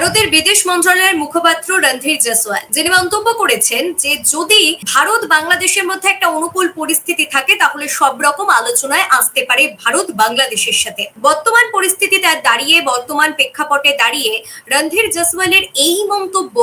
ভারতের বিদেশ মন্ত্রণালয়ের মুখপাত্র রণধীর জসওয়াল যিনি মন্তব্য করেছেন যে যদি ভারত বাংলাদেশের মধ্যে একটা অনুকূল পরিস্থিতি থাকে, তাহলে সব রকম আলোচনায় আসতে পারে ভারত বাংলাদেশের সাথে। বর্তমান পরিস্থিতিতে দাঁড়িয়ে, বর্তমান প্রেক্ষাপটে দাঁড়িয়ে রণধীর জসওয়ালের এই মন্তব্য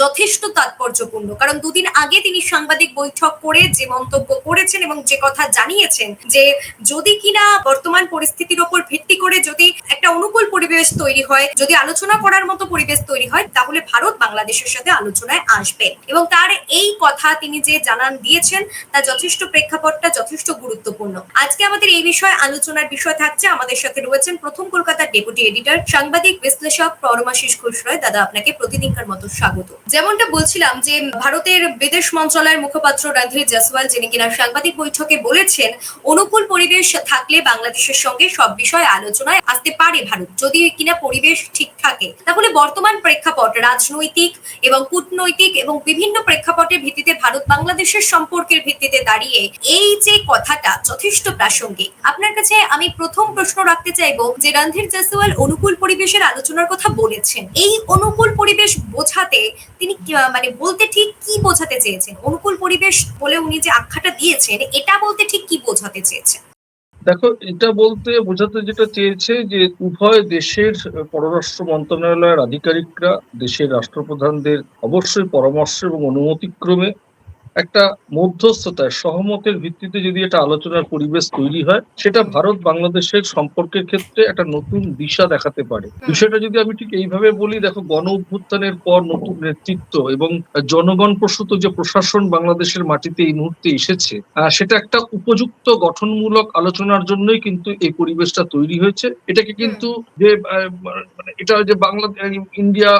যথেষ্ট তাৎপর্যপূর্ণ। কারণ দুদিন আগে তিনি সাংবাদিক বৈঠক করে যে মন্তব্য করেছেন এবং যে কথা জানিয়েছেন যে যদি কিনা বর্তমান পরিস্থিতির ওপর ভিত্তি করে যদি একটা অনুকূল পরিবেশ তৈরি হয়, যদি আলোচনা করার মতো পরিবেশ তৈরি হয়, তাহলে ভারত বাংলাদেশের সাথে আলোচনায় আসবে। এবং তার এই কথা তিনি যে জানান দিয়েছেন, তা যথেষ্ট প্রেক্ষাপটটা যথেষ্ট গুরুত্বপূর্ণ। আজকে আমাদের এই বিষয়ে আলোচনার বিষয় থাকছে। আমাদের সাথে রয়েছেন প্রথম কলকাতার ডেপুটি এডিটর, সাংবাদিক, বিশ্লেষক পরমাশিস ঘোষ রয় দাদা, আপনাকে প্রতিদিনকার মতো স্বাগত। যেমনটা বলছিলাম যে, ভারতের বিদেশ মন্ত্রণালয়ের মুখপাত্র রণধীর জসওয়াল যিনি কিনা সাংবাদিক বৈঠকে বলেছেন, অনুকূল পরিবেশ থাকলে বাংলাদেশের সঙ্গে সব বিষয়ে আলোচনায় আসতে পারে ভারত। যদি কিনা পরিবেশ ঠিক থাকে, তাহলে বর্তমান প্রেক্ষাপট, রাজনৈতিক এবং কূটনৈতিক এবং বিভিন্ন প্রেক্ষাপটের ভিত্তিতে ভারত বাংলাদেশের সম্পর্কের ভিত্তিতে দাঁড়িয়ে এই যে কথাটা যথেষ্ট প্রাসঙ্গিক। আপনার কাছে আমি প্রথম প্রশ্ন রাখতে চাইব যে রণধীর জসওয়াল অনুকূল পরিবেশের আলোচনার কথা বলেছেন। এই অনুকূল পরিবেশ বোঝাতে তিনি মানে বলতে ঠিক কি বোঝাতে চেয়েছেন? অনুকূল পরিবেশ বলে উনি যে আখ্যাটা দিয়েছেন, এটা বলতে ঠিক কি বোঝাতে চেয়েছেন? দেখো, এটা বলতে বোঝাতে যেটা চেয়েছে যে উভয় দেশের পররাষ্ট্র মন্ত্রণালয়ের আধিকারিকরা, দেশের রাষ্ট্রপ্রধানদের অবশ্যই পরামর্শ এবং অনুমতিক্রমে একটা মধ্যস্থতায় সহমতের ভিত্তিতে যদি একটা আলোচনার পরিবেশ তৈরি হয় সেটা ভারত বাংলাদেশের সম্পর্কের ক্ষেত্রে একটা নতুন দিশা দেখাতে পারে। বিষয়টা যদি আমি ঠিক এইভাবে বলি দেখো গণ অভ্যুত্থানের পর নতুন নেতৃত্ব এবং জনগণ প্রসূত যে প্রশাসন বাংলাদেশের মাটিতে এই মুহূর্তে এসেছে সেটা একটা উপযুক্ত গঠনমূলক আলোচনার জন্যই কিন্তু এই পরিবেশটা তৈরি হয়েছে। এটাকে কিন্তু যে মানে এটা যে বাংলা ইন্ডিয়া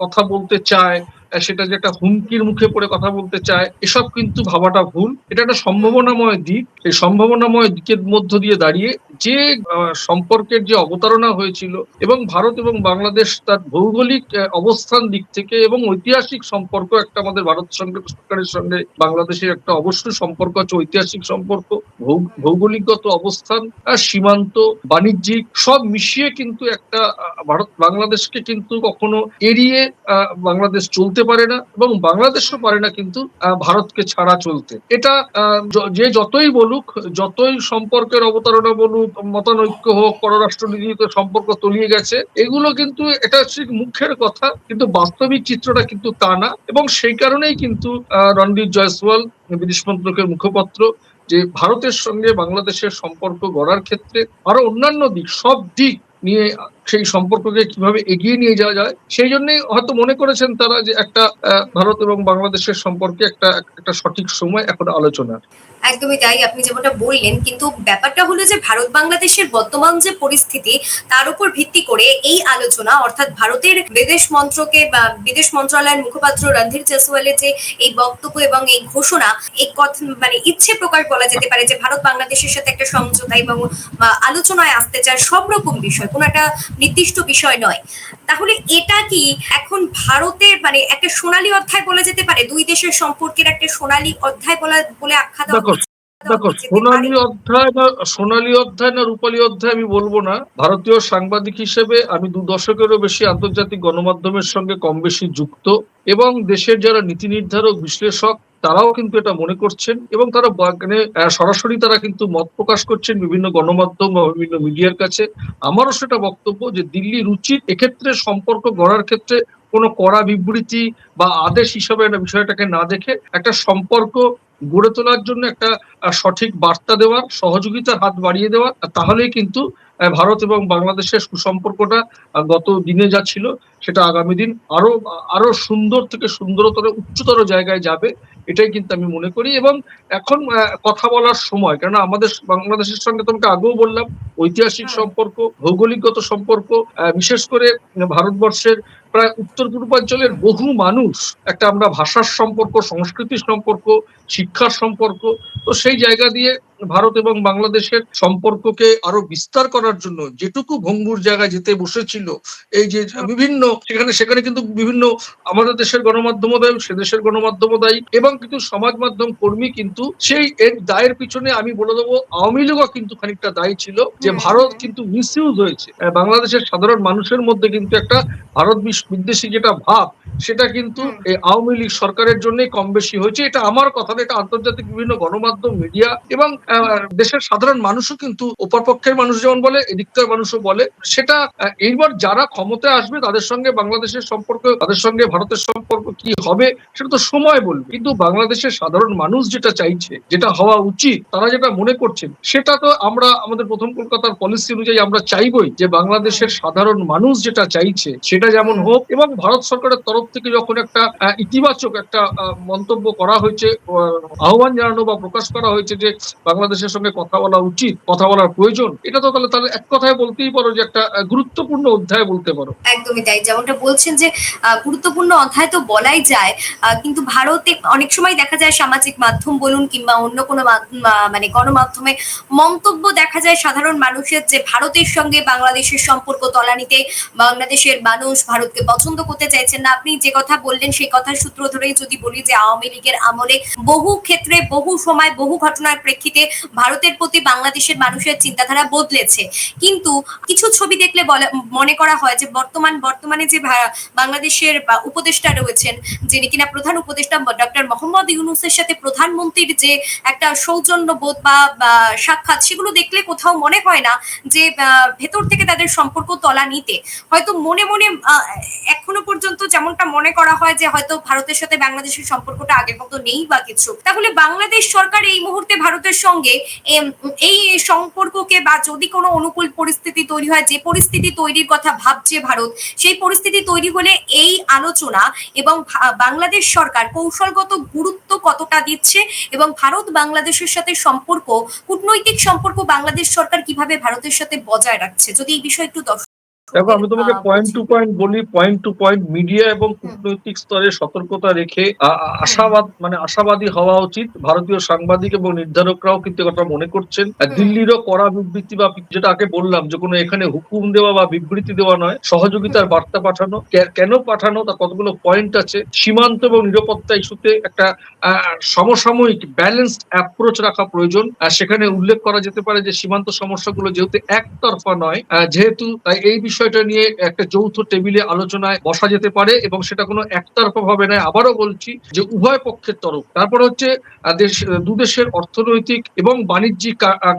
কথা বলতে চায় সেটা যে একটা হুমকির মুখে পড়ে কথা বলতে চায়, এসব কিন্তু ভাবাটা ভুল। এটা একটা সম্ভাবনাময় দিক। এই সম্ভাবনাময় দিকের মধ্য দিয়ে দাঁড়িয়ে যে সম্পর্কের যে অবতারণা হয়েছিল এবং ভারত এবং বাংলাদেশ তার ভৌগোলিক অবস্থান দিক থেকে এবং ঐতিহাসিক সম্পর্ক একটা আমাদের ভারত সঙ্গে সরকারের সঙ্গে বাংলাদেশের একটা অবশ্যই সম্পর্ক আছে, ঐতিহাসিক সম্পর্ক ভৌগোলিকগত অবস্থান সীমান্ত, বাণিজ্যিক, সব মিশিয়ে কিন্তু একটা ভারত বাংলাদেশকে কিন্তু কখনো এড়িয়ে বাংলাদেশ চলতে পারে না এবং বাংলাদেশও পারে না কিন্তু ভারতকে ছাড়া চলতে। এটা যে যতই বলুক, যতই সম্পর্কের অবতারণা বলুক, মতানৈক্য হোক পররাষ্ট্রনীতিতে সম্পর্ক তলিয়ে গেছে, এগুলো কিন্তু, এটা ঠিক মুখের কথা, কিন্তু বাস্তবিক চিত্রটা কিন্তু তা না। এবং সেই কারণেই কিন্তু রণদীপ জয়সওয়াল, বিদেশ মন্ত্রকের মুখপাত্র, যে ভারতের সঙ্গে বাংলাদেশের সম্পর্ক গড়ার ক্ষেত্রে আরও অন্যান্য দিক, সব দিক নিয়ে সেই সম্পর্ককে কীভাবে এগিয়ে নিয়ে যাওয়া যায়, সেই জন্যই হয়তো মনে করেছেন তারা যে একটা ভারত এবং বাংলাদেশের সম্পর্কে একটা একটা সঠিক সময় এখন আলোচনার একদমই তাই, আপনি যেমনটা বললেন, কিন্তু ব্যাপারটা হলো যে ভারত বাংলাদেশের বর্তমান যে পরিস্থিতি, তার উপর ভিত্তি করে এই আলোচনা, অর্থাৎ ভারতের বিদেশ মন্ত্রকে বা বিদেশ মন্ত্রণালয়ের মুখপাত্র রণধীর জেসওয়ালের যে এই বক্তব্য এবং এই ঘোষণা, এই কথা মানে ইচ্ছে প্রকাশ বলা যেতে পারে যে ভারত বাংলাদেশের সাথে একটা সমঝোতা এবং, আলোচনায় আসতে চায় সব রকম বিষয়। কোনো একটা নির্দিষ্ট বিষয় নয়। তাহলে এটা কি এখন ভারতের মানে একটা সোনালী অধ্যায় বলা যেতে পারে? দুই দেশের সম্পর্কের একটা সোনালী অধ্যায় বলা বলে আখ্যা দেওয়া দেখো? সোনালী অধ্যায় না সোনালী অধ্যায় না রূপালী অধ্যায় আমি বলব না। ভারতীয় সাংবাদিক হিসেবে আমি দু দশকেরও বেশি আন্তর্জাতিক গণমাধ্যমের সঙ্গে কম বেশি যুক্ত এবং দেশের যারা নীতি নির্ধারক বিশ্লেষক তারাও কিন্তু এটা মনে করছেন এবং তারা মানে সরাসরি তারা কিন্তু মত প্রকাশ করছেন বিভিন্ন গণমাধ্যম বা বিভিন্ন মিডিয়ার কাছে। আমারও সেটা বক্তব্য যে দিল্লির উচিত এক্ষেত্রে সম্পর্ক গড়ার ক্ষেত্রে কোনো কড়া বিবৃতি বা আদেশ হিসাবে বিষয়টাকে না দেখে একটা সম্পর্ক গড়ে তোলার জন্য একটা সঠিক বার্তা দেওয়ার, সহযোগিতার হাত বাড়িয়ে দেওয়ার, তাহলেই কিন্তু ভারত এবং বাংলাদেশের সুসম্পর্কটা গত দিনে যা ছিল সেটা আগামী দিন আরও আরও সুন্দর থেকে সুন্দরতর, উচ্চতর জায়গায় যাবে। এটাই কিন্তু আমি মনে করি এবং এখন কথা বলার সময় কেন আমাদের বাংলাদেশের সঙ্গে তোমাকে আগেও বললাম ঐতিহাসিক হ্যাঁ। সম্পর্ক ভৌগোলিকগত সম্পর্ক বিশেষ করে ভারতবর্ষের প্রায় উত্তর পূর্বাঞ্চলের বহু মানুষ একটা আমরা ভাষার সম্পর্ক সংস্কৃতির সম্পর্ক শিক্ষার সম্পর্ক তো সেই জায়গা দিয়ে ভারত এবং বাংলাদেশের সম্পর্ককে আরও বিস্তার করার জন্য যেটুকু ভঙ্গুর জায়গায় যেতে বসেছিল এই যে বিভিন্ন সেখানে সেখানে কিন্তু বিভিন্ন আমাদের দেশের গণমাধ্যম দায়ী সে দেশের গণমাধ্যম দায়ী এবং কিন্তু সমাজ মাধ্যম কর্মী কিন্তু সেই এর দায়ের পিছনে আমি বলে দেবো আওয়ামী লীগও কিন্তু খানিকটা দায়ী ছিল যে ভারত কিন্তু মিসইউজ হয়েছে। বাংলাদেশের সাধারণ মানুষের মধ্যে কিন্তু একটা ভারত বিদ্বেষী যেটা ভাব সেটা কিন্তু এই আওয়ামী লীগ সরকারের জন্যই কম বেশি হয়েছে। এটা আমার কথা না এটা আন্তর্জাতিক বিভিন্ন গণমাধ্যম মিডিয়া এবং দেশের সাধারণ মানুষও কিন্তু ওপর পক্ষের মানুষ যেমন বলে এদিককার মানুষও বলে। সেটা এইবার যারা ক্ষমতায় আসবে তাদের সঙ্গে বাংলাদেশের সম্পর্ক তাদের সঙ্গে ভারতের সম্পর্ক কি হবে সেটা তো সময় বলবে। কিন্তু বাংলাদেশের সাধারণ মানুষ যেটা চাইছে যেটা হওয়া উচিত তারা যেটা মনে করছেন সেটা তো আমরা আমাদের প্রথম কলকাতার পলিসি অনুযায়ী আমরা চাইবই যে বাংলাদেশের সাধারণ মানুষ যেটা চাইছে সেটা যেমন হোক। এবং ভারত সরকারের তরফ থেকে যখন একটা ইতিবাচক একটা মন্তব্য করা হয়েছে আহ, আহ্বান জানানো বা প্রকাশ করা হয়েছে যে বাংলাদেশের সঙ্গে কথা বলা উচিত, কথা বলার প্রয়োজন, এটা তো তাহলে তাহলে এক কথায় বলতেই পারো যে একটা গুরুত্বপূর্ণ অধ্যায় বলতে পারো। একদমই তাই, যেমনটা বলছেন যে গুরুত্বপূর্ণ অধ্যায় তো বলাই যায় কিন্তু ভারতে অনেক সময় দেখা যায় সামাজিক মাধ্যম বলুন কিংবা অন্য কোনো মানে গণমাধ্যমে মন্তব্য দেখা যায় সাধারণ মানুষের যে ভারতের সঙ্গে বাংলাদেশের সম্পর্ক তলানিতে, বাংলাদেশের মানুষ ভারতকে পছন্দ করতে চাইছেন না। আপনি যে কথা বললেন, সেই কথার সূত্র ধরেই যদি বলি যে আওয়ামী লীগের আমলে বহু ক্ষেত্রে, বহু সময় বহু ঘটনার প্রেক্ষিতে ভারতের প্রতি বাংলাদেশের মানুষের চিন্তাধারা বদলেছে। কিন্তু কিছু ছবি দেখলে মনে করা হয় যে বর্তমান, বর্তমানে যে বাংলাদেশের উপদেষ্টা রয়েছেন, যিনি কিনা প্রধান উপদেষ্টা ডক্টর মোহাম্মদ ইউনুসের সাথে প্রধানমন্ত্রীর যে একটা সৌজন্য বোধ বা সাক্ষাৎ, সেগুলো দেখলে কোথাও মনে হয় না যে ভেতর থেকে তাদের সম্পর্ক তলা নিতে। হয়তো মনে মনে এখনও পর্যন্ত যেমনটা মনে করা হয় যে হয়তো ভারতের সাথে বাংলাদেশের সম্পর্কটা আগের মতো নেই বা কিছু। তাহলে বাংলাদেশ সরকার এই মুহূর্তে ভারতের সঙ্গে এম, এই সম্পর্ককে বা যদি কোনো অনুকূল পরিস্থিতি তৈরি হয় যে পরিস্থিতি তৈরির কথা ভাবছে ভারত সেই পরিস্থিতি তৈরি হলে এই আলোচনা এবং বাংলাদেশ সরকার কৌশলগত গুরুত্ব কতটা দিচ্ছে এবং ভারত বাংলাদেশের সাথে সম্পর্ক কূটনৈতিক সম্পর্ক বাংলাদেশ সরকার কীভাবে ভারতের সাথে বজায় রাখছে? যদি এই বিষয়ে একটু দর্শক দেখো আমি তোমাকে পয়েন্ট টু পয়েন্ট বলি পয়েন্ট টু পয়েন্ট মিডিয়া এবং কূটনৈতিক স্তরে সতর্কতা রেখে আ- আশাবাদ মানে আশাবাদী হওয়া উচিত। ভারতীয় সাংবাদিক এবং নির্ধারকরাও কিন্তু কথা মনে করছেন। আর দিল্লিরও কড়া বিবৃতি বা যেটা আগে বললাম যে কোনো এখানে হুকুম দেওয়া বা বিবৃতি দেওয়া নয় সহযোগিতার বার্তা পাঠানো। কেন পাঠানো? তার কতগুলো পয়েন্ট আছে? সীমান্ত এবং নিরাপত্তা ইস্যুতে একটা সমসাময়িক ব্যালেন্সড অ্যাপ্রোচ রাখা প্রয়োজন। আর সেখানে উল্লেখ করা যেতে পারে যে সীমান্ত সমস্যাগুলো যেহেতু একতরফা নয় যেহেতু তাই এই বিষয়টা নিয়ে একটা যৌথ টেবিলে আলোচনায় বসা যেতে পারে এবং সেটা কোনো একতরফা ভাবে নয়। আবারও বলছি যে উভয় পক্ষের তরফ। তারপর হচ্ছে দেশ, দু দেশের অর্থনৈতিক এবং বাণিজ্যিক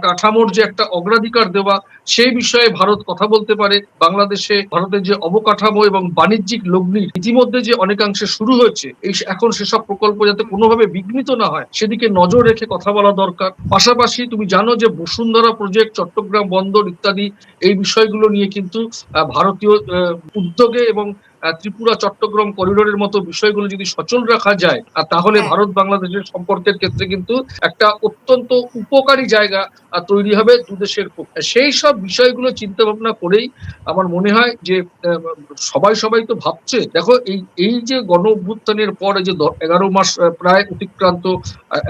কাঠামোর যে একটা অগ্রাধিকার দেওয়া, সেই বিষয়ে ভারত কথা বলতে পারে। বাংলাদেশে ভারতের যে অবকাঠামো এবং বাণিজ্যিক লগ্নি ইতিমধ্যে যে অনেকাংশে শুরু হয়েছে, এই এখন সেসব প্রকল্প যাতে কোনোভাবে বিঘ্নিত না হয়, সেদিকে নজর রেখে কথা বলা দরকার। পাশাপাশি তুমি জানো যে বসুন্ধরা প্রজেক্ট চট্টগ্রাম বন্দর ইত্যাদি, এই বিষয়গুলো নিয়ে কিন্তু ভারতীয় উদ্যোগে এবং ত্রিপুরা চট্টগ্রাম করিডোরের মতো বিষয়গুলো যদি সচল রাখা যায় আর তাহলে হ্যাঁ। ভারত বাংলাদেশের সম্পর্কের ক্ষেত্রে কিন্তু একটা অত্যন্ত উপকারী জায়গা তৈরি হবে দু দেশের সেই সব বিষয়গুলো চিন্তা ভাবনা করেই আমার মনে হয় যে সবাই সবাই তো ভাবছে দেখো এই এই যে গণ অভ্যুত্থানের পরে যে এগারো মাস প্রায় অতিক্রান্ত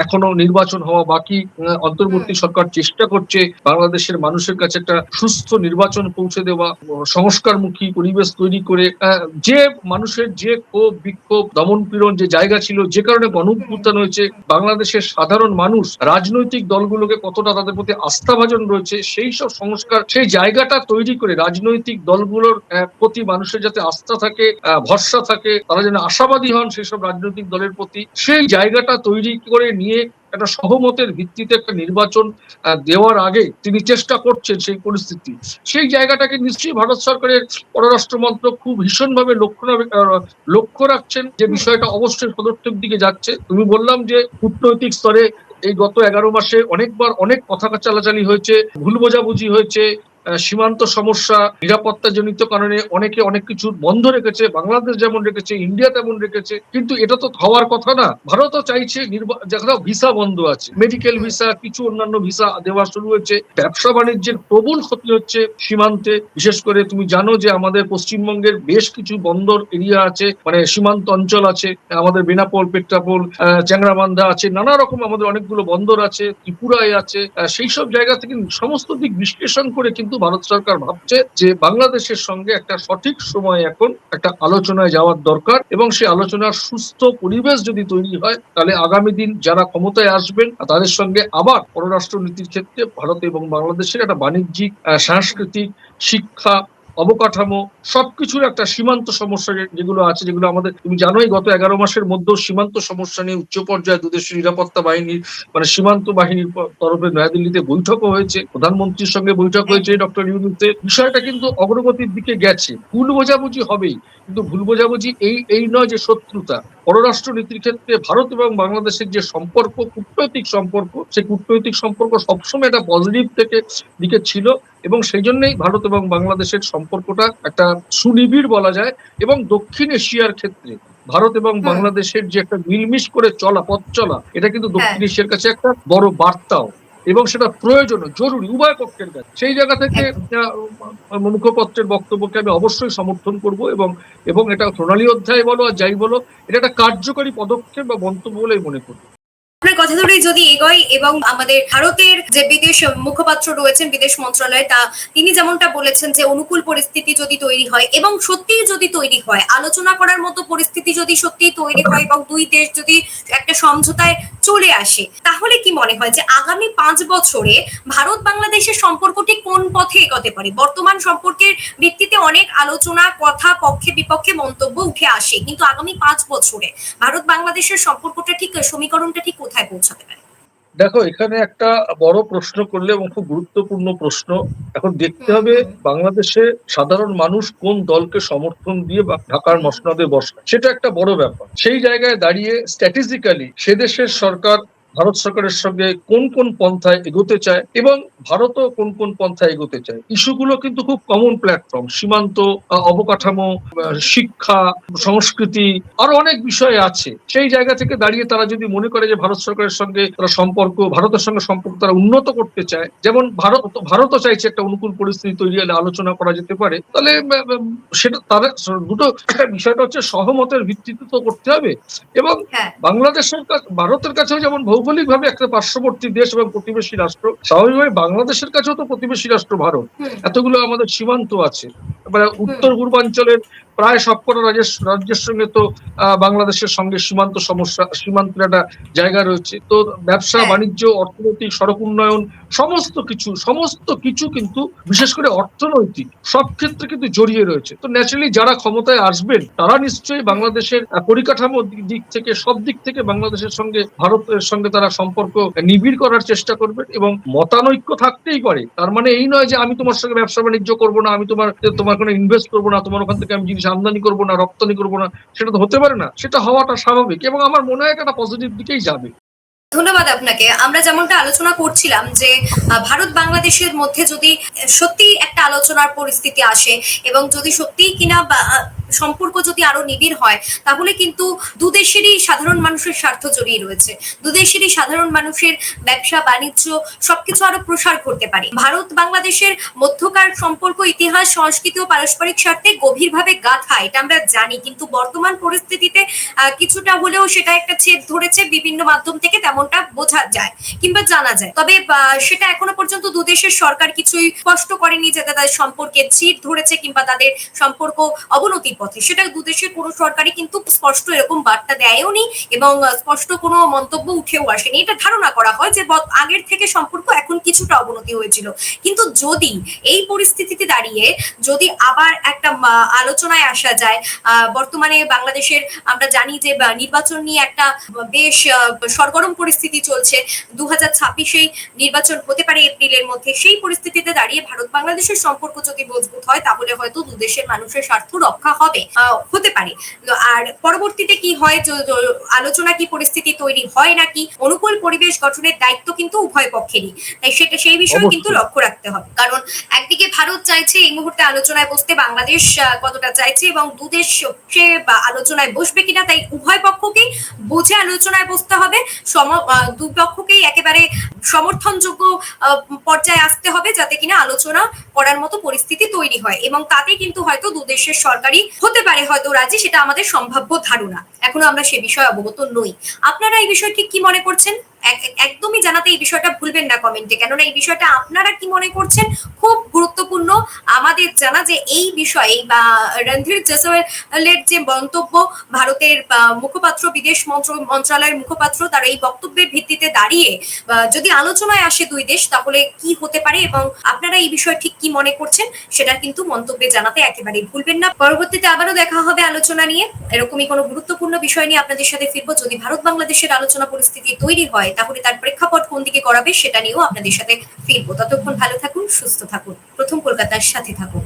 এখনও নির্বাচন হওয়া বাকি অন্তর্বর্তী সরকার চেষ্টা করছে বাংলাদেশের মানুষের কাছে একটা সুস্থ নির্বাচন পৌঁছে দেওয়া সংস্কারমুখী পরিবেশ তৈরি করে যে মানুষের যে ক্ষোভ, বিক্ষোভ দমন পীড়ন যে জায়গা ছিল, যে কারণে গণ অভ্যুত্থান হয়েছে, বাংলাদেশের সাধারণ মানুষ, রাজনৈতিক দলগুলোকে কতটা তাদের প্রতি আস্থাভাজন রয়েছে, সেই সব সংস্কার, সেই জায়গাটা তৈরি করে রাজনৈতিক দলগুলোর প্রতি মানুষের যাতে আস্থা থাকে ভরসা থাকে, তারা যেন আশাবাদী হন, সেই সব রাজনৈতিক দলের প্রতি, সেই জায়গাটা তৈরি করে নিয়ে একটা সহমতের ভিত্তিতে একটা নির্বাচন দেওয়ার আগে তিনি চেষ্টা করছেন সেই পরিস্থিতি। সেই জায়গাটাকে নিশ্চয়ই ভারত সরকারের পররাষ্ট্র মন্ত্রক খুব ভীষণভাবে লক্ষ্য লক্ষ্য রাখছেন যে বিষয়টা অবশ্যই পদক্ষেপ দিকে যাচ্ছে। তুমি বললাম যে কূটনৈতিক স্তরে এই গত এগারো মাসে অনেকবার অনেক কথা চালাচালি হয়েছে, ভুল বোঝাবুঝি হয়েছে সীমান্ত সমস্যা নিরাপত্তা জনিত কারণে অনেকে অনেক কিছু বন্ধ রেখেছে, বাংলাদেশ যেমন রেখেছে ইন্ডিয়া তেমন রেখেছে, কিন্তু এটা তো হওয়ার কথা না। ভারতও চাইছে যেখানে ভিসা বন্ধ আছে মেডিকেল ভিসা কিছু অন্যান্য ভিসা দেওয়া শুরু হয়েছে। ব্যবসা বাণিজ্যের প্রবল ক্ষতি হচ্ছে সীমান্তে। বিশেষ করে তুমি জানো যে আমাদের পশ্চিমবঙ্গের বেশ কিছু বন্দর এরিয়া আছে মানে সীমান্ত অঞ্চল আছে, আমাদের বেনাপোল, পেট্রাপোল চ্যাংরাবান্ধা আছে, নানা রকম আমাদের অনেকগুলো বন্দর আছে, ত্রিপুরায় আছে সেই সব জায়গা থেকে সমস্ত দিক বিশ্লেষণ করে কিন্তু কিন্তু ভারত সরকার ভাবছে যে বাংলাদেশের সঙ্গে একটা সঠিক সময় এখন একটা আলোচনায় যাওয়ার দরকার এবং সেই আলোচনার সুস্থ পরিবেশ যদি তৈরি হয়, তাহলে আগামী দিন যারা ক্ষমতায় আসবেন, তাদের সঙ্গে আবার পররাষ্ট্র নীতির ক্ষেত্রে ভারত এবং বাংলাদেশের একটা বাণিজ্যিক সাংস্কৃতিক, শিক্ষা অবকাঠামো, সবকিছুর একটা সীমান্ত সমস্যা যেগুলো আছে, যেগুলো আমাদের তুমি জানোই গত এগারো মাসের মধ্যেও সীমান্ত সমস্যা নিয়ে উচ্চ পর্যায়ে দুদেশের নিরাপত্তা বাহিনীর মানে সীমান্ত বাহিনীর তরফে নয়াদিল্লিতে বৈঠকও হয়েছে। প্রধানমন্ত্রীর সঙ্গে বৈঠক হয়েছে ডক্টর ইউনুসে বিষয়টা কিন্তু অগ্রগতির দিকে গেছে। ভুল বোঝাবুঝি হবেই। কিন্তু ভুল বোঝাবুঝি এই এই নয় যে শত্রুতা। পররাষ্ট্র নীতির ক্ষেত্রে ভারত এবং বাংলাদেশের যে সম্পর্ক, কূটনৈতিক সম্পর্ক, সেই কূটনৈতিক সম্পর্ক সবসময় একটা পজিটিভ থেকে দিকে ছিল। এবং সেই জন্যই ভারত এবং বাংলাদেশের সম্পর্কটা একটা সুনিবিড় বলা যায় এবং দক্ষিণ এশিয়ার ক্ষেত্রে ভারত এবং বাংলাদেশের যে একটা মিলমিশ করে চলা পথ চলা এটা কিন্তু দক্ষিণ হ্যাঁ। এশিয়ার কাছে একটা বড় বার্তাও এবং সেটা প্রয়োজন জরুরি উভয় পক্ষের কাছে। সেই জায়গা থেকে মুখপত্রের বক্তব্যকে আমি অবশ্যই সমর্থন করব এবং এবং এটা সোনালী অধ্যায় বলো আর যাই বলো এটা একটা কার্যকরী পদক্ষেপ বা মন্তব্য বলেই মনে করি। আপনার কথা ধরেই যদি এগোয় এবং আমাদের ভারতের যে বিদেশ মুখপাত্র রয়েছেন, বিদেশ মন্ত্রণালয়, তা তিনি যেমনটা বলেছেন যে অনুকূল পরিস্থিতি যদি তৈরি হয় এবং সত্যিই যদি তৈরি হয়, আলোচনা করার মতো পরিস্থিতি যদি সত্যিই তৈরি হয় এবং দুই দেশ যদি একটা সমঝোতায় চলে আসে, তাহলে কি মনে হয় যে আগামী পাঁচ বছরে ভারত বাংলাদেশের সম্পর্কটি কোন পথে এগোতে পারে? বর্তমান সম্পর্কের ভিত্তিতে অনেক আলোচনা, কথা, পক্ষে বিপক্ষে মন্তব্য উঠে আসে, কিন্তু আগামী পাঁচ বছরে ভারত বাংলাদেশের সম্পর্কটা ঠিক, সমীকরণটা ঠিক কোথায় পৌঁছাতে পারে? দেখো এখানে একটা বড় প্রশ্ন করলে এবং খুব গুরুত্বপূর্ণ প্রশ্ন। এখন দেখতে হবে বাংলাদেশে সাধারণ মানুষ কোন দলকে সমর্থন দিয়ে ঢাকার মসনদে বসে। সেটা একটা বড় ব্যাপার। সেই জায়গায় দাঁড়িয়ে স্ট্র্যাটেজিক্যালি সে দেশের সরকার ভারত সরকারের সঙ্গে কোন কোন পন্থায় এগোতে চায় এবং ভারতও কোন কোন পন্থায় এগোতে চায়? ইস্যুগুলো কিন্তু খুব কমন প্ল্যাটফর্ম সীমান্ত অবকাঠামো শিক্ষা সংস্কৃতি আরও অনেক বিষয় আছে। সেই জায়গা থেকে দাঁড়িয়ে তারা যদি মনে করে যে ভারত সরকারের সঙ্গে তারা সম্পর্ক ভারতের সঙ্গে সম্পর্ক তারা উন্নত করতে চায় যেমন ভারত ভারতও চাইছে একটা অনুকূল পরিস্থিতি তৈরি হলে আলোচনা করা যেতে পারে তাহলে সেটা তারা দুটো বিষয়টা হচ্ছে সহমতের ভিত্তিতে তো করতে হবে। এবং হ্যাঁ। বাংলাদেশের ভারতের কাছেও যেমন ভৌগোলিকভাবে একটা পার্শ্ববর্তী দেশ এবং প্রতিবেশী রাষ্ট্র স্বাভাবিকভাবে বাংলাদেশের কাছেও তো প্রতিবেশী রাষ্ট্র ভারত। এতগুলো আমাদের সীমান্ত আছে। এবারে উত্তর পূর্বাঞ্চলের প্রায় সবকটা রাজ্যের রাজ্যের সঙ্গে তো বাংলাদেশের সঙ্গে সীমান্ত সমস্যা সীমান্তের একটা জায়গা রয়েছে। তো ব্যবসা হ্যাঁ। বাণিজ্য অর্থনৈতিক সড়ক উন্নয়ন সমস্ত কিছু সমস্ত কিছু কিন্তু বিশেষ করে অর্থনৈতিক সব ক্ষেত্রে কিন্তু জড়িয়ে রয়েছে। তো ন্যাচারালি যারা ক্ষমতায় আসবেন তারা নিশ্চয়ই বাংলাদেশের পরিকাঠামো দিক- দিক থেকে সব দিক থেকে বাংলাদেশের সঙ্গে ভারতের সঙ্গে তারা সম্পর্ক নিবিড় করার চেষ্টা করবেন এবং মতানৈক্য থাকতেই পারে। তার মানে এই নয় যে আমি তোমার সঙ্গে ব্যবসা বাণিজ্য করব না আমি তোমার তোমার কোনো ইনভেস্ট করব না তোমার ওখান থেকে আমি জিনিস আমদানি করব না, রপ্তানি করব না, সেটা তো হতে পারে না। সেটা হওয়াটা স্বাভাবিক এবং আমার মনে হয় এটা পজিটিভ দিকেই যাবে। ধন্যবাদ আপনাকে। আমরা যেমনটা আলোচনা করছিলাম যে ভারত বাংলাদেশের মধ্যে যদি সত্যি একটা আলোচনার পরিস্থিতি আসে এবং যদি সত্যি কিনা সম্পর্ক যদি আরও নিবিড় হয়, তাহলে কিন্তু দুদেশেরই সাধারণ মানুষের স্বার্থ জড়িয়ে রয়েছে। দুদেশেরই সাধারণ মানুষের ব্যবসা, বাণিজ্য, সবকিছু আরও প্রসার করতে পারে। ভারত, বাংলাদেশের মধ্যকার সম্পর্ক, ইতিহাস, সংস্কৃতি ও পারস্পরিক স্বার্থে গভীরভাবে গাথা এটা আমরা জানি। কিন্তু বর্তমান পরিস্থিতিতে কিছুটা হলেও সেটা একটা ছেদ ধরেছে বিভিন্ন মাধ্যম থেকে, তেমনটা বোঝা যায় কিংবা জানা যায়। তবে সেটা এখনও পর্যন্ত দুদেশের সরকার কিছুই স্পষ্ট করেনি যে তাদের সম্পর্কে ছিট ধরেছে কিংবা তাদের সম্পর্ক অবনতির পথে। সেটা দুদেশের কোনো সরকারই কিন্তু স্পষ্ট এরকম বার্তা দেয়ও নি এবং স্পষ্ট কোনো মন্তব্য উঠেও আসেনি। এটা ধারণা করা হয় যে আগের থেকে সম্পর্ক এখন কিছুটা অবনতি হয়েছিল। কিন্তু যদি এই পরিস্থিতিতে দাঁড়িয়ে যদি আবার একটা আলোচনায় আসা যায় বর্তমানে বাংলাদেশের আমরা জানি যে নির্বাচন নিয়ে একটা বেশ সরগরম পরিস্থিতি চলছে। দু হাজার ছাব্বিশেই নির্বাচন হতে পারে এপ্রিলের মধ্যে। সেই পরিস্থিতিতে দাঁড়িয়ে ভারত বাংলাদেশের সম্পর্ক যদি মজবুত হয়, তাহলে হয়তো দুদেশের মানুষের স্বার্থ রক্ষা হবে। আহ, হতে পারে। আর পরবর্তীতে কি হয় আলোচনা কি পরিস্থিতি তৈরি হয় নাকি অনুকূল পরিবেশ গঠনের দায়িত্ব কিন্তু উভয় পক্ষেরই। তাই সেটা সেই বিষয়ে কিন্তু লক্ষ্য রাখতে হবে। কারণ একদিকে ভারত চাইছে এই মুহূর্তে আলোচনায় বসতে বাংলাদেশ কতটা চাইছে এবং দুদেশ সে বা আলোচনায় বসবে কিনা তাই উভয় পক্ষকেই বুঝে আলোচনায় বসতে হবে। সম আহ, দুই পক্ষকেই একেবারে সমর্থনযোগ্য পর্যায়ে আসতে হবে যাতে কিনা আলোচনা করার মতো পরিস্থিতি তৈরি হয়। এবং তাতে কিন্তু হয়তো দুদেশের সরকারই হতে পারে হয়তো রাজি, সেটা আমাদের সম্ভাব্য ধারণা। এখনও আমরা সে বিষয়ে অবগত নই। আপনারা এই বিষয়টি কি মনে করছেন? একদমই জানাতে এই বিষয়টা ভুলবেন না কমেন্টে, কেননা এই বিষয়টা আপনারা কি মনে করছেন খুব গুরুত্বপূর্ণ। আমাদের জানা যে এই বিষয়ে বা রণধীর জেসওয়ালের যে মন্তব্য, ভারতের মুখপাত্র, বিদেশ মন্ত্র- মন্ত্রণালয়ের মুখপাত্র তার এই বক্তব্যের ভিত্তিতে দাঁড়িয়ে যদি আলোচনায় আসে দুই দেশ, তাহলে কি হতে পারে এবং আপনারা এই বিষয়ে ঠিক কি মনে করছেন, সেটা কিন্তু মন্তব্যে জানাতে একেবারেই ভুলবেন না। পরবর্তীতে আবারও দেখা হবে আলোচনা নিয়ে। এরকমই কোনো গুরুত্বপূর্ণ বিষয় নিয়ে আপনাদের সাথে ফিরবো। যদি ভারত বাংলাদেশের আলোচনা পরিস্থিতি তৈরি হয় তাহলে তার প্রেক্ষাপট কোন দিকে করাবে সেটা নিয়েও আপনাদের সাথে ফিরবো। ততক্ষণ ভালো থাকুন, সুস্থ থাকুন। প্রথম কলকাতার সাথে থাকুন।